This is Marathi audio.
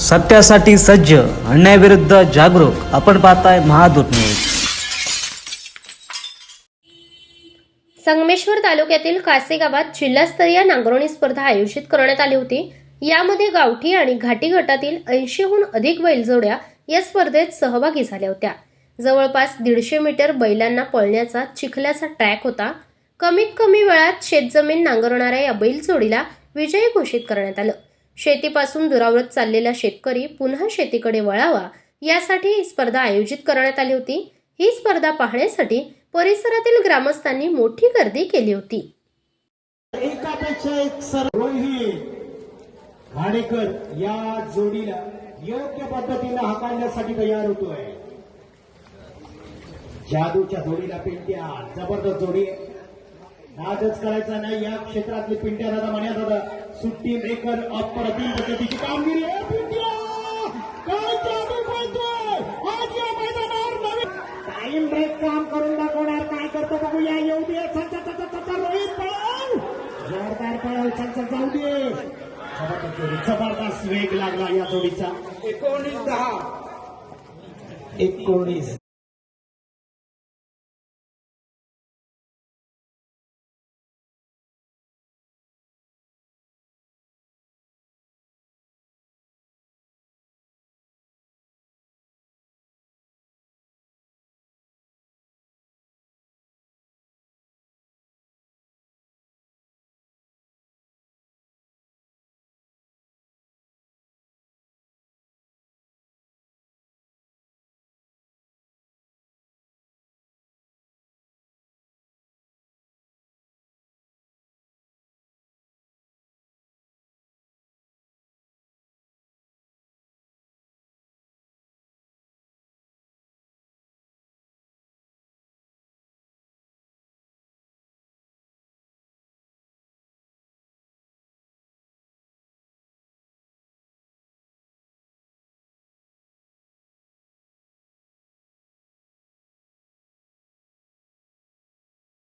सत्यासाठी सज्ज अन्यायाविरुद्ध जागरूक. आपण पाहताय महादूत न्यूज. संगमेश्वर तालुक्यातील कासे गावात जिल्हास्तरीय नांगरणी स्पर्धा आयोजित करण्यात आली होती. यामध्ये गावठी आणि घाटी गटातील ऐंशीहून अधिक बैलजोड्या या स्पर्धेत सहभागी झाल्या होत्या. जवळपास दीडशे मीटर बैलांना पळण्याचा चिखल्याचा ट्रॅक होता. कमीत कमी वेळात शेतजमीन नांगरणाऱ्या या बैलजोडीला विजयी घोषित करण्यात आलं. शेतीपासून दुरावरत चाललेला शेतकरी पुन्हा शेतीकडे वळावा यासाठी ही स्पर्धा आयोजित करण्यात आली होती. ही स्पर्धा पाहण्यासाठी परिसरातील ग्रामस्थांनी मोठी गर्दी केली होती. एकापेक्षा एक सर रोही घाडेकर या जोडीला योग्य पद्धतीने हाताळण्यासाठी तयार होतोय. जादूच्या जोडीला पिंट्या जबरदस्त जोडी. आहे. करायचा नाही या क्षेत्रातली पिंट्या दादा म्हण्या दादा सुट्टी मेकर अप्रतिम पद्धतीची कामगिरी आज या मैदानावर नवीन टाइम ब्रेक काम करून दाखवणार काय करतो बघूया येऊ दे रोहित पळव! जोरदार पळव चल जाऊ दे! जबरदस्त वेग लागला या जोडीचा. एकोणीस दहा. एकोणीस.